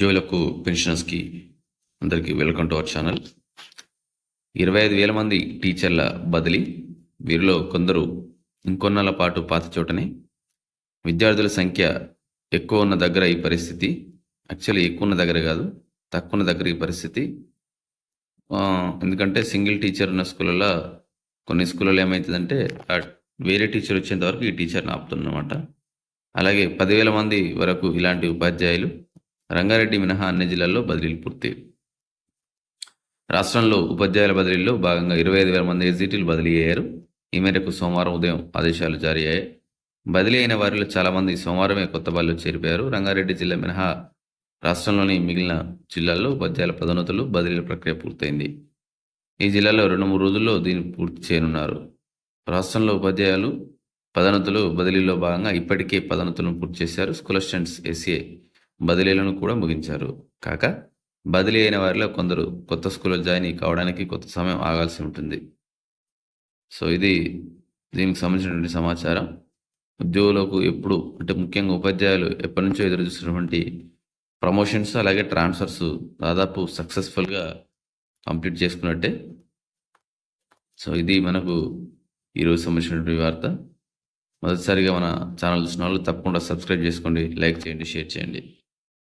జోలకు పెన్షనర్స్కి అందరికీ welcome to our channel. ఇరవై ఐదు వేల మంది టీచర్ల బదిలీ వీరిలో కొందరు ఇంకొన్నాళ్ళ పాటు పాత చోటనే. విద్యార్థుల సంఖ్య ఎక్కువ ఉన్న దగ్గర ఈ పరిస్థితి యాక్చువల్లీ ఎక్కువ ఉన్న దగ్గర కాదు తక్కువ ఉన్న దగ్గర ఈ పరిస్థితి. ఎందుకంటే సింగిల్ టీచర్ ఉన్న స్కూళ్ళలో కొన్ని స్కూళ్ళలో ఏమవుతుందంటే వేరే టీచర్ వచ్చేంత వరకు ఈ టీచర్ని ఆపుతుందన్నమాట. అలాగే పదివేల మంది వరకు ఇలాంటి ఉపాధ్యాయులు రంగారెడ్డి మినహా అన్ని జిల్లాల్లో బదిలీలు పూర్తి. రాష్ట్రంలో ఉపాధ్యాయుల బదిలీల్లో భాగంగా ఇరవై ఐదు వేల మంది ఎస్జిటీలు బదిలీ అయ్యారు. ఈ మేరకు సోమవారం ఉదయం ఆదేశాలు జారీ అయ్యాయి. బదిలీ అయిన వారిలో చాలామంది సోమవారమే కొత్త బదిలీలో చేరిపోయారు. రంగారెడ్డి జిల్లా మినహా రాష్ట్రంలోని మిగిలిన జిల్లాల్లో ఉపాధ్యాయుల పదోన్నతులు బదిలీల ప్రక్రియ పూర్తయింది. ఈ జిల్లాలో రెండు మూడు రోజుల్లో దీన్ని పూర్తి చేయనున్నారు. రాష్ట్రంలో ఉపాధ్యాయులు పదోన్నతులు బదిలీలో భాగంగా ఇప్పటికే పదోన్నతులను పూర్తి చేశారు. స్కూల్ అసిస్టెంట్స్ ఎస్ఏ బదిలీలను కూడా ముగించారు. కాక బదిలీ అయిన వారిలో కొందరు కొత్త స్కూల్లో జాయిన్ కావడానికి కొంత సమయం ఆగాల్సి ఉంటుంది. సో ఇది దీనికి సంబంధించినటువంటి సమాచారం. ఉద్యోగులకు ఎప్పుడు అంటే ముఖ్యంగా ఉపాధ్యాయులు ఎప్పటి నుంచో ఎదురు చూస్తున్నటువంటి ప్రమోషన్స్ అలాగే ట్రాన్స్ఫర్స్ దాదాపు సక్సెస్ఫుల్గా కంప్లీట్ చేసుకున్నట్టే. సో ఇది మనకు ఈరోజు సంబంధించినటువంటి వార్త. మొదటిసారిగా మన ఛానల్ చూసిన వాళ్ళు తప్పకుండా సబ్స్క్రైబ్ చేసుకోండి లైక్ చేయండి షేర్ చేయండి.